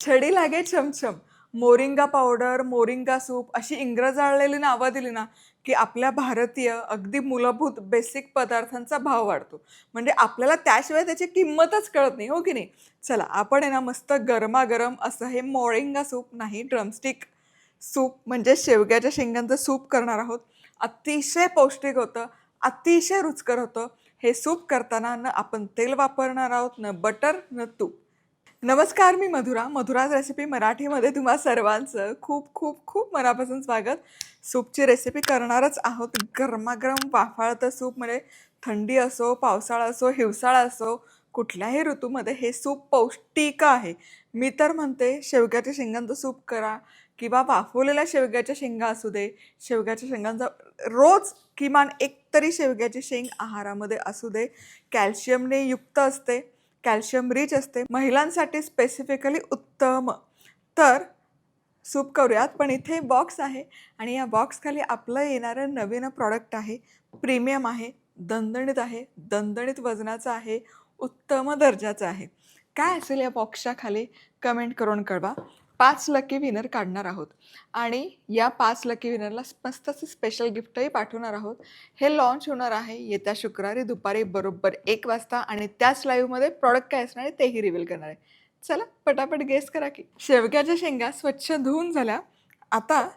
छडी लागे छमछम मोरिंगा पावडर मोरिंगा सूप अशी इंग्रजाळलेली नावं दिली ना की आपल्या भारतीय अगदी मूलभूत बेसिक पदार्थांचा भाव वाढतो. म्हणजे आपल्याला त्याशिवाय त्याची किंमतच कळत नाही हो की नाही? चला आपण आहे ना मस्त गरमागरम असं हे मोरिंगा सूप नाही ड्रमस्टिक सूप म्हणजे शेवग्याच्या शेंगांचं सूप करणार आहोत. अतिशय पौष्टिक होतं अतिशय रुचकर होतं. हे सूप करताना न आपण तेल वापरणार आहोत न बटर न तूप. नमस्कार मी मधुरा. मधुराज रेसिपी मराठीमध्ये तुम्हा सर्वांचं खूप खूप खूप मनापासून स्वागत. सूपची रेसिपी करणारच आहोत. गरमागरम वाफाळतं सूप म्हणजे थंडी असो पावसाळा असो हिवसाळा असो कुठल्याही ऋतूमध्ये हे सूप पौष्टिक आहे. मी तर म्हणते शेवग्याच्या शेंगांचं सूप करा किंवा वाफवलेल्या शेवग्याच्या शेंगा असू दे. शेवग्याच्या शेंगांचा रोज किमान एक तरी शेवग्याची शेंग आहारामध्ये असू दे. कॅल्शियमने युक्त असते. कॅल्शियम रिच असते. महिलांसाठी स्पेसिफिकली उत्तम. तर सूप करूयात. पण इथे बॉक्स आहे आणि या बॉक्सखाली आपलं येणारं नवीन प्रॉडक्ट आहे. प्रीमियम आहे दणदणीत आहे दणदणीत वजनाचं आहे उत्तम दर्जाचं आहे. काय असेल या बॉक्सच्या खाली? कमेंट करून कळवा. पाच लकी विनर काढणार आहोत. आणि या पाच लकी विनरला मस्त असं स्पेशल गिफ्टही पाठवणार आहोत. हे लॉन्च होणार आहे येत्या शुक्रवारी दुपारी बरोबर एक वाजता आणि त्याच लाईव्हमध्ये प्रॉडक्ट काय असणार आहे तेही रिव्हील करणार आहे. चला पटापट गेस करा की. शेवग्याच्या शेंगा स्वच्छ धुवून झाल्या. आता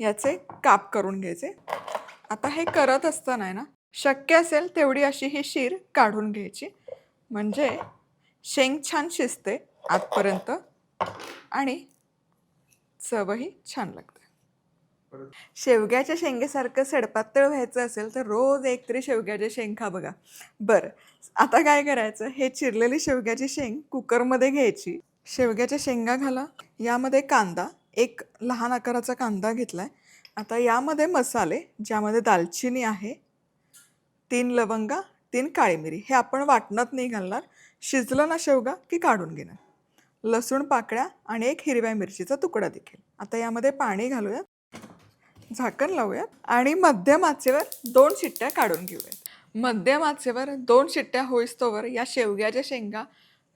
याचे काप करून घ्यायचे. आता हे करत असताना आहे ना शक्य असेल तेवढी अशी ही शीर काढून घ्यायची. म्हणजे शेंग छान शिजते आतपर्यंत. आणि चवही छान लागते. शेवग्याच्या शेंगेसारखं सडपातळ व्हायचं असेल तर रोज एक तरी शेवग्याचे शेंग खा बघा. बरं आता काय करायचं? हे चिरलेली शेवग्याची शेंग कुकरमध्ये घ्यायची. शेवग्याच्या शेंगा घाला. यामध्ये कांदा एक लहान आकाराचा कांदा घेतला आहे आता यामध्ये मसाले ज्यामध्ये दालचिनी आहे तीन लवंगा तीन काळी मिरी. हे आपण वाटणात नाही घालणार. शिजलं ना शेवगा की काढून घेणार? लसूण पाकळ्या आणि एक हिरव्या मिरचीचा तुकडा देखील. आता यामध्ये पाणी घालूयात झाकण लावूयात आणि मध्यम आचेवर दोन शिट्ट्या काढून घेऊयात. मध्यम आचेवर दोन शिट्ट्या होईस्तोवर या शेवग्याच्या शेंगा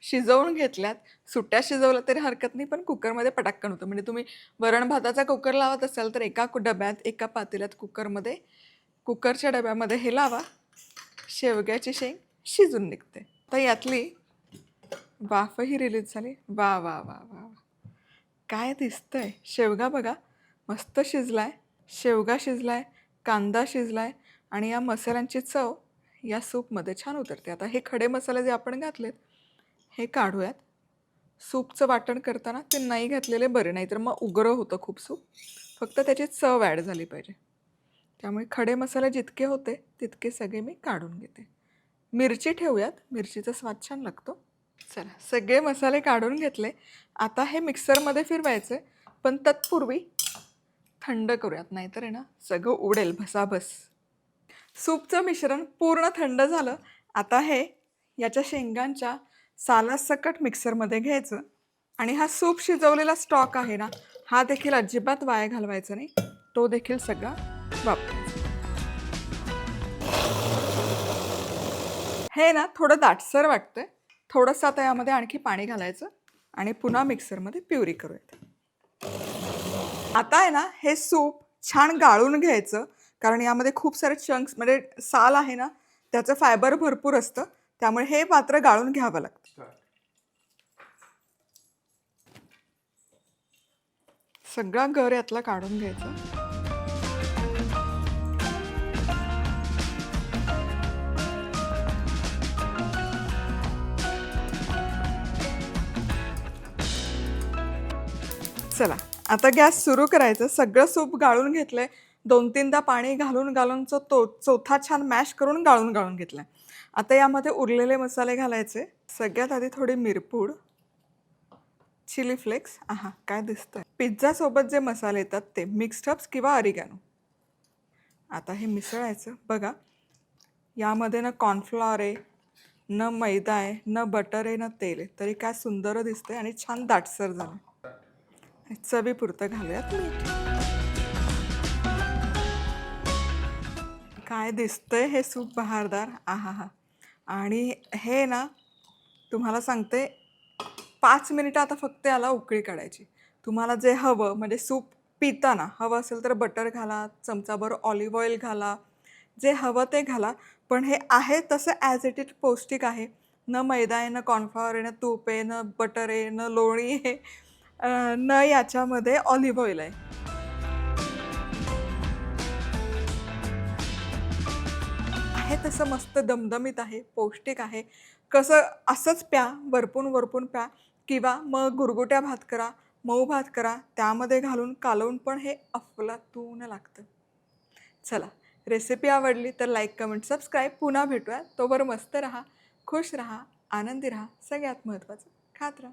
शिजवून घेतल्यात. सुट्ट्या शिजवल्या तरी हरकत नाही पण कुकरमध्ये पटाक्कन होतं. म्हणजे तुम्ही वरण भाताचा कुकर लावत असाल तर एका डब्यात एका पातेल्यात कुकरमध्ये कुकरच्या डब्यामध्ये हे लावा. शेवग्याची शेंग शिजून निघते. तर यातली वाफही रिलीज झाली. वा वा वा वा वा. काय दिसतंय? शेवगा बघा. मस्त शिजलाय. शेवगा शिजलाय. कांदा शिजलाय. आणि या मसाल्यांची चव या सूपमध्ये छान उतरते. आता हे खडे मसाले जे आपण घातलेत हे काढूयात. सूपचं वाटण करताना ते नाही घातलेले बरे नाही तर मग उग्र होतं खूप सूप. फक्त त्याची चव ॲड झाली पाहिजे. त्यामुळे खडे मसाले जितके होते तितके सगळे मी काढून घेते. मिरची ठेवूयात. मिरचीचा स्वाद छान लागतो. चला सगळे मसाले काढून घेतले. आता हे मिक्सरमध्ये फिरवायचे पण तत्पूर्वी थंड करूयात नाहीतर आहे ना सगळं उडेल भसाभस. सूपचं मिश्रण पूर्ण थंड झालं. आता हे याच्या शेंगांच्या सालासकट मिक्सरमध्ये घ्यायचं. आणि हा सूप शिजवलेला स्टॉक आहे ना हा देखील अजिबात वाया घालवायचा नाही. तो देखील सगळा वापरायचा. हे ना थोडं दाटसर वाटतंय. थोडंसं आता यामध्ये आणखी पाणी घालायचं आणि पुन्हा मिक्सरमध्ये प्युरी करूयात. आता आहे ना हे सूप छान गाळून घ्यायचं कारण यामध्ये खूप सारे चंक्स म्हणजे साल आहे ना त्याचं फायबर भरपूर असतं त्यामुळे हे मात्र गाळून घ्यावं लागतं. सगळा गर यातला काढून घ्यायचा. चला. आता गॅस सुरू करायचं. सगळं सूप गाळून घेतलंय. दोन तीनदा पाणी घालून घालून चो तो चौथा छान मॅश करून गाळून गाळून घेतलाय. आता यामध्ये उरलेले मसाले घालायचे. सगळ्यात आधी थोडी मिरपूड चिली फ्लेक्स. आहा काय दिसतंय. पिझ्झा सोबत जे मसाले येतात ते मिक्स्ड हब्स किंवा अरिगॅनो आता हे मिसळायचं. बघा. यामध्ये ना कॉर्नफ्लॉवर आहे न मैदा आहे न बटर आहे न तेल आहे. तरी काय सुंदर दिसतंय आणि छान दाटसर झालं चवीपुरतं घालूयात मीठ काय दिसतंय हे सूप बहारदार? आहा हा आणि हे ना तुम्हाला सांगते पाच मिनिटं आता फक्त याला उकळी काढायची. तुम्हाला जे हवं म्हणजे सूप पिताना हवं असेल तर बटर घाला चमचाभर ऑलिव्ह ऑइल घाला जे हवं ते घाला. पण हे आहे तसं ॲज इट इट पौष्टिक आहे. न मैदा आहे न कॉर्नफ्लॉवर आहे न तूप आहे न बटर आहे न लोणी आहे. न याच्यामध्ये ऑलिव्ह ऑइल आहे. आहे तसं मस्त दमदमीत आहे पौष्टिक आहे. कसं असंच प्या वरपून वरपून प्या किंवा मग गुरगुट्या भात करा मऊ भात करा त्यामध्ये घालून कालवून पण हे अफलातून लागतं. चला रेसिपी आवडली तर लाईक कमेंट सबस्क्राईब पुन्हा भेटूया. तोवर मस्त रहा खुश रहा आनंदी रहा. सगळ्यात महत्त्वाचं खात राहा.